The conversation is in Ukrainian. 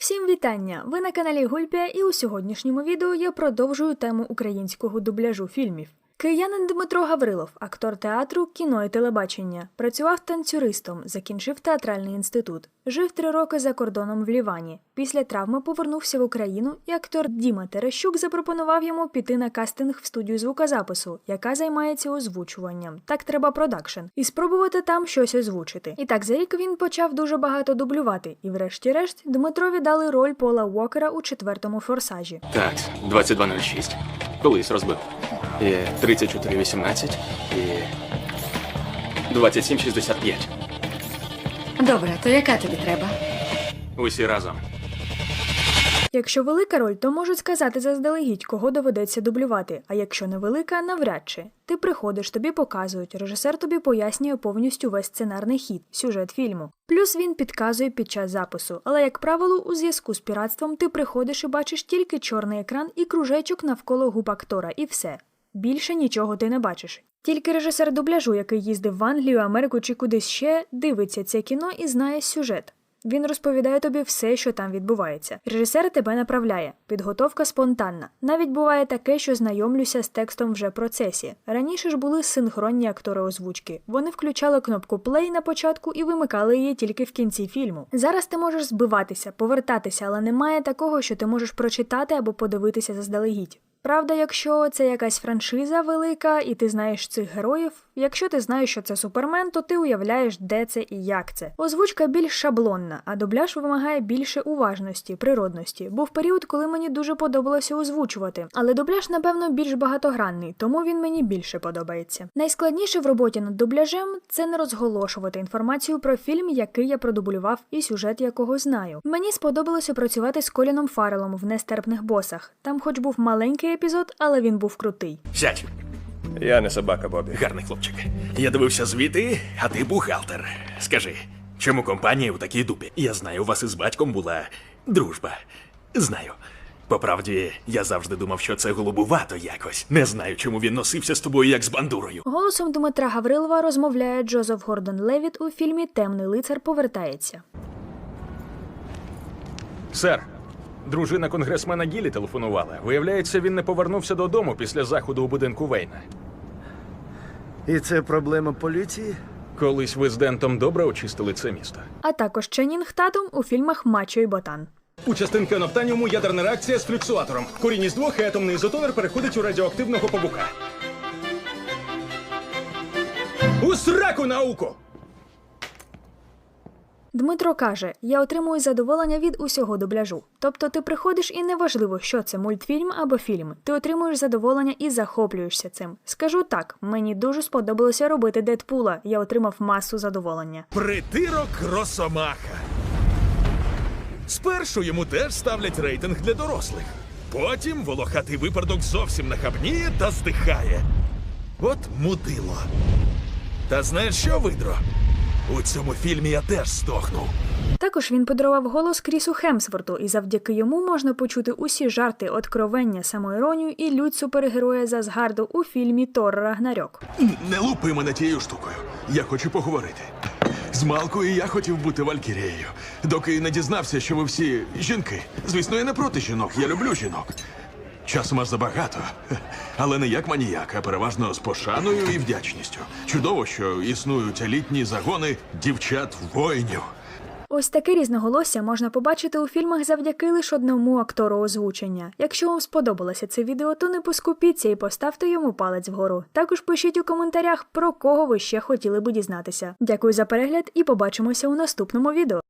Всім вітання! Ви на каналі Гульпія, і у сьогоднішньому відео я продовжую тему українського дубляжу фільмів. Киянин Дмитро Гаврилов, актор театру, кіно і телебачення, працював танцюристом, закінчив театральний інститут, жив три роки за кордоном в Лівані. Після травми повернувся в Україну, і актор Діма Терещук запропонував йому піти на кастинг в студію звукозапису, яка займається озвучуванням. Так треба продакшн, і спробувати там щось озвучити. І так за рік він почав дуже багато дублювати, і врешті-решт Дмитрові дали роль Пола Уокера у четвертому форсажі. Так, 22.06. Колись розбив. І 34.18 і 27.65. Добре, то яка тобі треба? Усі разом. Якщо велика роль, то можуть сказати заздалегідь, кого доведеться дублювати. А якщо невелика, навряд чи. Ти приходиш, тобі показують, режисер тобі пояснює повністю весь сценарний хід, сюжет фільму. Плюс він підказує під час запису. Але, як правило, у зв'язку з піратством ти приходиш і бачиш тільки чорний екран і кружечок навколо губ актора, і все. Більше нічого ти не бачиш. Тільки режисер дубляжу, який їздив в Англію, Америку чи кудись ще, дивиться це кіно і знає сюжет. Він розповідає тобі все, що там відбувається. Режисер тебе направляє. Підготовка спонтанна. Навіть буває таке, що знайомлюся з текстом вже в процесі. Раніше ж були синхронні актори озвучки. Вони включали кнопку плей на початку і вимикали її тільки в кінці фільму. Зараз ти можеш збиватися, повертатися, але немає такого, що ти можеш прочитати або подивитися заздалегідь. Правда, якщо це якась франшиза велика, і ти знаєш цих героїв, якщо ти знаєш, що це супермен, то ти уявляєш, де це і як це. Озвучка більш шаблонна, а дубляж вимагає більше уважності, природності. Був період, коли мені дуже подобалося озвучувати, але дубляж, напевно, більш багатогранний, тому він мені більше подобається. Найскладніше в роботі над дубляжем це не розголошувати інформацію про фільм, який я продублював, і сюжет якого знаю. Мені сподобалося працювати з Коліном Фарелом в нестерпних босах. Там, хоч був маленький епізод, але він був крутий. Сядь, Я не собака, Бобі. гарний хлопчик. Я дивився звіти, а ти бухгалтер. Скажи, чому компанія у такій дупі? Я знаю, у вас із батьком була дружба. Знаю. По правді, я завжди думав, що це голубувато якось. Не знаю, чому він носився з тобою як з бандурою. Голосом Дмитра Гаврилова розмовляє Джозеф Гордон Левіт у фільмі Темний лицар повертається. Сер, дружина конгресмена Гілі телефонувала. Виявляється, він не повернувся додому після заходу у будинку Вейна. І це проблема поліції? Колись ви з Дентом добре очистили це місто. А також Ченнінг Татум у фільмах Мачо і Ботан. У частинки оноптаніуму ядерна реакція з флюксуатором. Корінь із двох і атомний ізотонер переходить у радіоактивного павука. У сраку науку! Дмитро каже: Я отримую задоволення від усього дубляжу. Тобто ти приходиш і неважливо, що це мультфільм або фільм. Ти отримуєш задоволення і захоплюєшся цим. Скажу так, мені дуже сподобалося робити Дедпула. Я отримав масу задоволення. Притирок Росомаха. Спершу йому теж ставлять рейтинг для дорослих. Потім волохатий випадок зовсім нахабніє та здихає. От мудило. Та знаєш що, видро? У цьому фільмі я теж здохну. Також він подарував голос Крісу Хемсворту, і завдяки йому можна почути усі жарти, откровення, самоіронію і лють супергероя з Асгарду у фільмі Тор Рагнарьок. Не лупи мене тією штукою. Я хочу поговорити. З Малкою я хотів бути Валькірією, доки не дізнався, що ви всі жінки. Звісно, я не проти жінок, я люблю жінок. Часом аж забагато, але не як маніяк, а переважно з пошаною і вдячністю. Чудово, що існують елітні загони дівчат-воїнів. Ось таке різноголосся можна побачити у фільмах завдяки лише одному актору озвучення. Якщо вам сподобалося це відео, то не поскупіться і поставте йому палець вгору. Також пишіть у коментарях, про кого ви ще хотіли би дізнатися. Дякую за перегляд і побачимося у наступному відео.